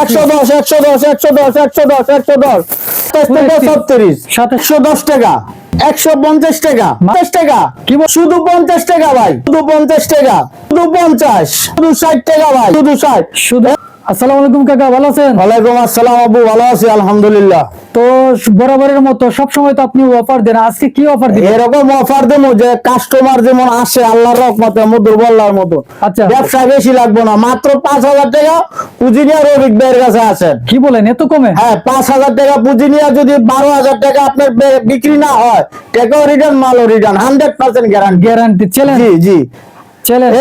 একশো দশ একশো দশ একশো দশ একশো দশ একশো দশ। থেকে ছত্রিশ। সাতশো। দশ টাকা। একশো পঞ্চাশ টাকা। পঞ্চাশ টাকা। শুধু পঞ্চাশ টাকা ভাই। শুধু পঞ্চাশ টাকা। শুধু পঞ্চাশ। শুধু ষাট টাকা ভাই। শুধু ষাট। শুধু আসসালামু আলাইকুম কাকা ভালো আছেন? ওয়ালাইকুম আসসালাম আবু ভালো আছি আলহামদুলিল্লাহ। তো বরাবরের মতো সব সময় তো আপনি অফার দেন আজকে কি অফার দিবেন? এরকম অফার দেবো যে কাস্টমার যেমন আসে আল্লাহর রহমতে মধুর বল্লার মতো। আচ্ছা। ব্যবসা বেশি লাগবে না মাত্র পাঁচ হাজার টাকা পুঁজি নিয়ে রবিক ভাইয়ের কাছে আছেন। কি বলেন এত কমে? হ্যাঁ পাঁচ হাজার টাকা পুঁজি নিয়ে যদি বারো হাজার টাকা আপনার বিক্রি না হয় টাকাও রিটার্ন মালও return hundred percent guarantee guarantee challenge জি জি।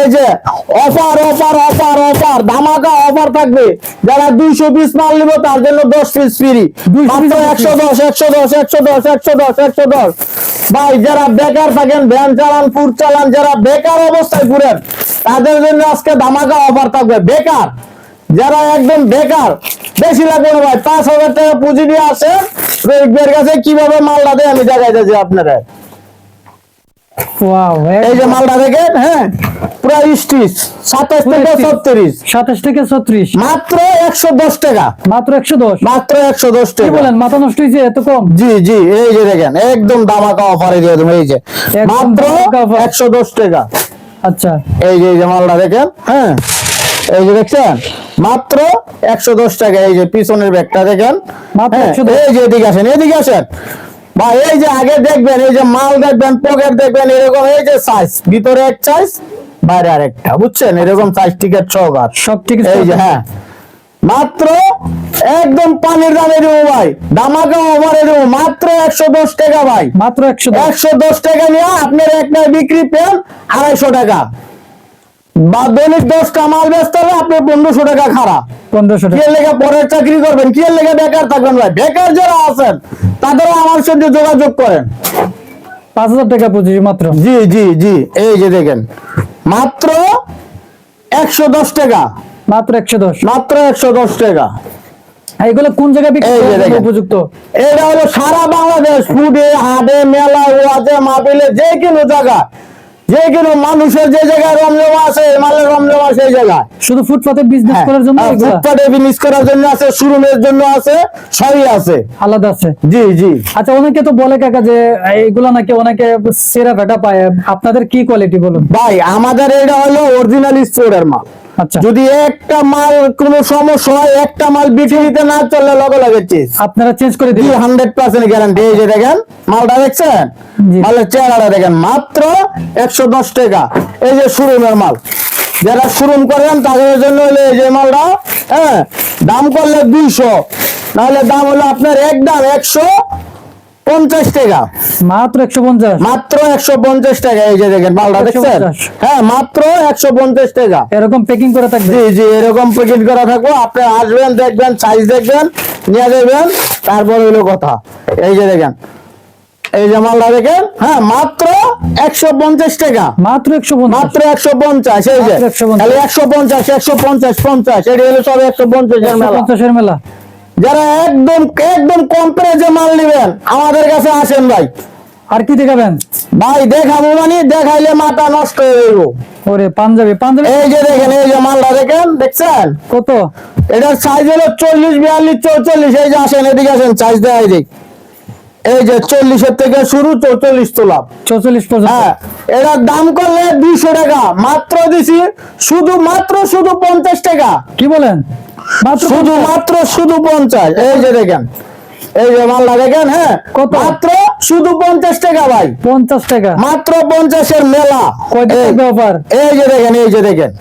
এই যে অফার অফার অফার অফার ধামাকা অফার থাকবে। যারা দুইশো পিস মাল নিব তার জন্য দশ পিস ফ্রি 200 মাত্র একশো দশ একশো দশ একশো দশ একশো দশ একশো দশ। ভাই যারা বেকার থাকেন ভ্যান চালান ফুড চালান যারা বেকার অবস্থায় ঘুরেন তাদের জন্য আজকে ধামাকা অফার থাকবে। বেকার যারা একদম বেকার বেশি লাগবে না ভাই পাঁচ হাজার টাকা পুঁজি নিয়ে আসে কাছে কীভাবে মালটা দেয় আমি দেখাই যাচ্ছি আপনারা এই যে মালটা দেখেন হ্যাঁ? পুরো স্টিচ সাতাশ থেকে ছত্রিশ। সাতাশ থেকে ছত্রিশ। মাত্র একশো দশ টাকা। মাত্র একশো দশ? মাত্র একশো দশ টাকা। বলেন মাথা নষ্ট হয়েছে এত কম? জি জি এই যে দেখেন একদম দামাকা অফারে দিয়ে দেবো এই যে। মাত্র একশো দশ টাকা। আচ্ছা। এই যে এই যে মালটা দেখেন হ্যাঁ? এই যে দেখছেন মাত্র একশো দশ টাকা এই যে পিছনের ব্যাগটা দেখেন হ্যাঁ, 110 এই যে এদিকে আসেন এদিকে আসেন। বা এই যে আগে দেখবেন এই যে মাল দেখবেন পকেট দেখবেন এরকম এই যে সাইজ ভিতরে এক সাইজ বাইরে আরেকটা বুঝছেন? এরকম সাইজ টিকেট সহকার। সব ঠিক এই যে হ্যাঁ। মাত্র একদম পানির দামে দেবো ভাই দামাকা ওভারে দেবো মাত্র একশো দশ টাকা ভাই। মাত্র একশো একশো দশ টাকা নিয়ে আপনার একটা বিক্রি পেন আড়াইশো টাকা। বা দৈনিক দশটা মাল ব্যস্ত হবে আপনার পনেরোশো টাকা খারাপ পনেরোশো টাকা। লেগে পরের চাকরি করবেন কি লেগে বেকার থাকবেন ভাই? বেকার যারা আছেন তাদেরও আমার সাথে যোগাযোগ করেন। পাঁচ হাজার টাকা পুঁজি মাত্র। জি জি জি এই যে দেখেন। মাত্র একশো দশ টাকা। মাত্র একশো দশ। মাত্র একশো দশ টাকা। এগুলো কোন জায়গায়। উপযুক্ত? এটা হলো সারা বাংলাদেশ ফুডে হাটে মেলা ওয়াজে মাহফিলে যে কোনো জায়গা যে কোনো মানুষের যে জায়গায় রমজমা আছে মালের রমজমা সেই জায়গায়। শুধু ফুটপাতে বিজনেস হ্যাঁ, করার জন্য এগুলা? ফুটপাতে বিজনেস করার জন্য আছে শোরুমের জন্য আছে সবই আছে। আলাদা আছে? জি জি। আচ্ছা অনেকে তো বলে কাকা যে এইগুলা নাকি অনেকে সেরা ভেটা পায়। আপনাদের কি কোয়ালিটি বলুন? ভাই আমাদের এটা হলো অরিজিনাল স্টোরের মাল। যদি একটা মাল কোনো সমস্যা হয় একটা মাল বিক্রি দিতে না চললে লগে লগে চিজ আপনারা চেঞ্জ করে জি দিবেন হান্ড্রেড পার্সেন্ট গ্যারান্টি এই যে দেখেন মালটা দেখছেন। মালের চেহারাটা দেখেন মাত্র একশো দশ টাকা। এই যে শোরুমের মাল। যারা শোরুম করেন তাদের জন্য হলে এই যে মালটা হ্যাঁ? দাম করলে দুইশো। নাহলে দাম হলো আপনার এক দাম একশো পঞ্চাশ টাকা। মাত্র একশো পঞ্চাশ। মাত্র একশো পঞ্চাশ টাকা এই যে দেখেন মালটা দেখছেন? হ্যাঁ মাত্র একশো পঞ্চাশ টাকা। এরকম প্যাকিং করে থাকবে? জি জি এরকম প্যাকেট করা থাকব। আপনি আসবেন দেখবেন সাইজ দেখবেন নিয়ে যাবেন তারপর হলো কথা। এই যে দেখেন এই যে মালটা দেখেন হ্যাঁ মাত্র একশো পঞ্চাশ টাকা। মাত্র একশো পঞ্চাশ। মাত্র একশো পঞ্চাশ এই যে। মাত্র 150 তাহলে একশো পঞ্চাশ একশো পঞ্চাশ পঞ্চাশ এটি হলো সব একশো পঞ্চাশের মেলা। পঞ্চাশের মেলা। যারা একদম একদম কম প্রাইজে মাল নিবেন আমাদের কাছে আসেন ভাই। আর কি দেখাবেন? ভাই দেখাবো মানে দেখাইলে মাথা নষ্ট হয়ে যাব ওরে পাঞ্জাবি পাঞ্জাবি। এই যে দেখেন এই যে মালটা দেখেন দেখছেন? কত? এটার সাইজ হলো চল্লিশ বিয়াল্লিশ চৌচল্লিশ। এই যে আসেন এদিকে আসেন সাইজ দেয় এদিক এই যে চল্লিশের থেকে শুরু চৌচল্লিশ তোলা। চৌচল্লিশ হ্যাঁ এটার দাম করলে দুইশো টাকা। মাত্র দিছি শুধু মাত্র শুধু পঞ্চাশ টাকা। কি বলেন? শুধু মাত্র শুধু পঞ্চাশ। এই যে দেখেন এই যে মালটা দেখেন হ্যাঁ? কত? মাত্র শুধু পঞ্চাশ টাকা ভাই। পঞ্চাশ টাকা। মাত্র পঞ্চাশের মেলা। কয়টা এই- যে দেখেন এই যে দেখেন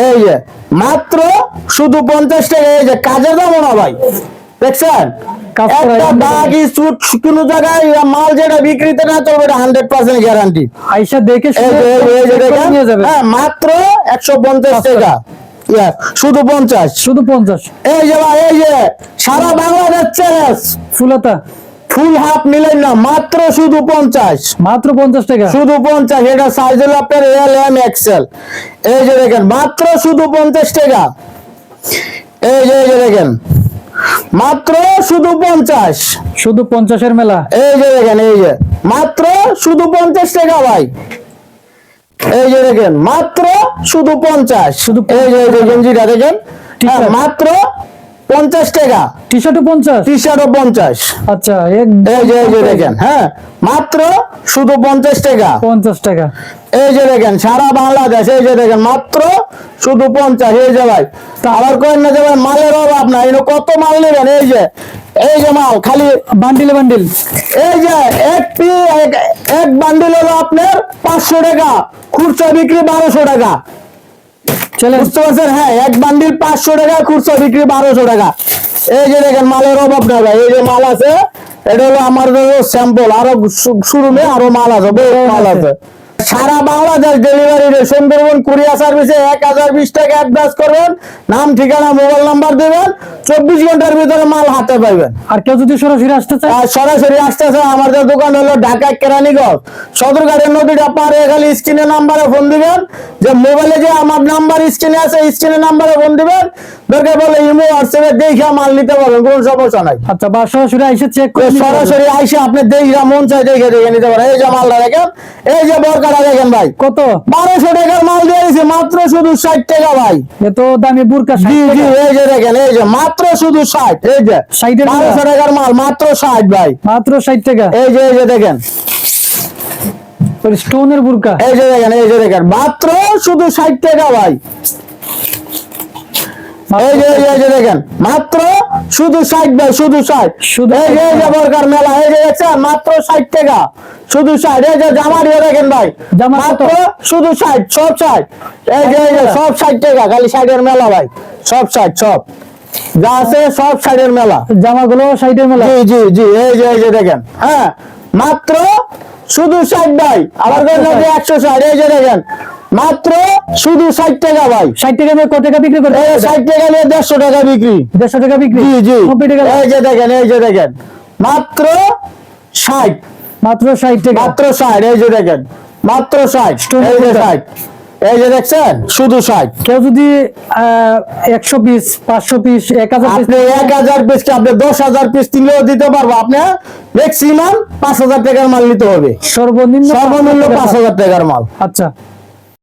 এই যে মাত্র শুধু পঞ্চাশ টাকা। এই যে কাজের দামও না ভাই। দেখছেন? একটা দাগি সুট কোন জায়গায় মাল যেটা বিক্রিতে না চলবে এটা হান্ড্রেড পার্সেন্ট গ্যারান্টি আইসা দেখে হ্যাঁ মাত্র একশো পঞ্চাশ। টাকা। শুধু পঞ্চাশ। শুধু পঞ্চাশ। এই যে ভাই এই যে সারা বাংলাদেশ চ্যালেঞ্জ ফুলাতা। ফুল হাফ নিলেন না মাত্র শুধু পঞ্চাশ। মাত্র পঞ্চাশ টাকা। শুধু পঞ্চাশ এটা সাইজ হলো আপনার এল এম এক্সেল এই যে দেখেন মাত্র শুধু পঞ্চাশ টাকা। এই যে এই যে দেখেন মাত্র শুধু পঞ্চাশ। শুধু পঞ্চাশের মেলা। এই যে দেখেন এই যে মাত্র শুধু পঞ্চাশ টাকা ভাই। এই যে দেখেন মাত্র শুধু পঞ্চাশ শুধু এই যে গেঞ্জিটা দেখেন হ্যাঁ, মাত্র পঞ্চাশ টাকা টি শার্টও পঞ্চাশ টি শার্টও পঞ্চাশ আচ্ছা এই যে এই যে দেখেন হ্যাঁ মাত্র শুধু পঞ্চাশ টাকা পঞ্চাশ টাকা এই যে দেখেন সারা বাংলাদেশ এই যে দেখেন মাত্র শুধু পঞ্চাশ এই যে ভাই আবার না যে ভাই মালের অভাব না কত মাল নেবেন এই যে এই যে মাল খালি বান্ডিলে বান্ডিল এই যে এক পি এক- বান্ডিল হলো আপনার পাঁচশো টাকা খুচরা বিক্রি বারোশো টাকা। বুঝতে পারছেন? হ্যাঁ এক বান্ডিল পাঁচশো টাকা খুচরা বিক্রি বারোশো টাকা। এই যে দেখেন মালের অভাব না ভাই এই যে মাল আছে এটা হলো আমার স্যাম্পল আরও শুরুমে আরও মাল আছে বহু মাল আছে। সারা বাংলাদেশ ডেলিভারি সুন্দরবন কুরিয়ার সার্ভিসে এক হাজার বিশ টাকা অ্যাডভান্স করবেন। নাম ঠিকানা মোবাইল নাম্বার দেবেন। চব্বিশ ঘণ্টার ভিতরে মাল হাতে পাইবেন। আর কেউ যদি সরাসরি আসতে চায়? সরাসরি আসতেছে আমাদের দোকান হলো ঢাকা কেরানীগঞ্জ। সদরঘাটের নদীটা পারে খালি স্ক্রিনে নাম্বারে ফোন দিবেন। যে মোবাইলে যে আমার নাম্বার স্ক্রিনে আছে স্ক্রিনে নাম্বারে ফোন দিবেন। দরকার বলে ইমো হোয়াটসঅ্যাপে দেখে মাল নিতে পারবেন কোনো সমস্যা নাই। আচ্ছা বা সরাসরি এসে চেক করে সরাসরি আইসে আপনি দেখে মন চাই দেখে দেখে নিতে পারেন। এই যে মালটা দেখেন এই যে বরকাটা দেখেন ভাই। কত? বারোশো টাকার মাল দিয়ে দিয়েছি মাত্র শুধু ষাট টাকা ভাই। তো দামি বুরকা জি জি এই যে দেখেন এই যে মাত্র শুধু ষাট এই যে। 60 বারোশো টাকার মাল মাত্র ষাট ভাই। মাত্র ষাট টাকা? এই যে এই যে দেখেন। স্টোনের বুরকা। এই যে দেখেন এই যে দেখেন মাত্র শুধু ষাট টাকা ভাই। এই যে এই যে- দেখেন মাত্র শুধু ষাট ভাই শুধু ষাট। এই যে এই যে বরকার মেলা এই যে দেখছেন মাত্র ষাট টাকা। শুধু ষাট এই যে জামার ইয়ে দেখেন ভাই জামা কত? মাত্র শুধু ষাট সব ষাট। এই যে এই যে সব ষাট টাকা খালি ষাটের মেলা ভাই সব ষাট সব। যা আছে সব ষাটের মেলা। জামাগুলো ষাটের মেলা? জি জি জি এই যে এই যে দেখেন হ্যাঁ মাত্র শুধু ষাট ভাই। আবার একশো ষাট এই যে দেখেন মাত্র শুধু ষাট টাকা ভাই। ষাট টাকা কত টাকা বিক্রি করে ষাট টাকা নিয়ে দেড়শো টাকা বিক্রি। দেড়শো টাকা বিক্রি? জি জি। এই যে দেখেন এই যে দেখেন। মাত্র ষাট। মাত্র ষাট টাকা। মাত্র ষাট এই যে দেখেন। মাত্র ষাট এই যে ষাট। এই যে দেখছেন শুধু ষাট। কেউ যদি একশো পিস পাঁচশো পিস এক হাজার আপনি এক হাজার পিস আপনি দশ হাজার পিস কিনলেও দিতে পারব। আপনি ম্যাক্সিমাম পাঁচ হাজার টাকার মাল নিতে হবে। সর্বনিম্ন সর্বমূল্য পাঁচ হাজার টাকার মাল। আচ্ছা।